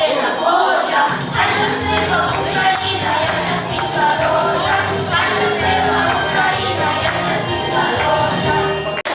Україна Божа, хай щасливо, нехай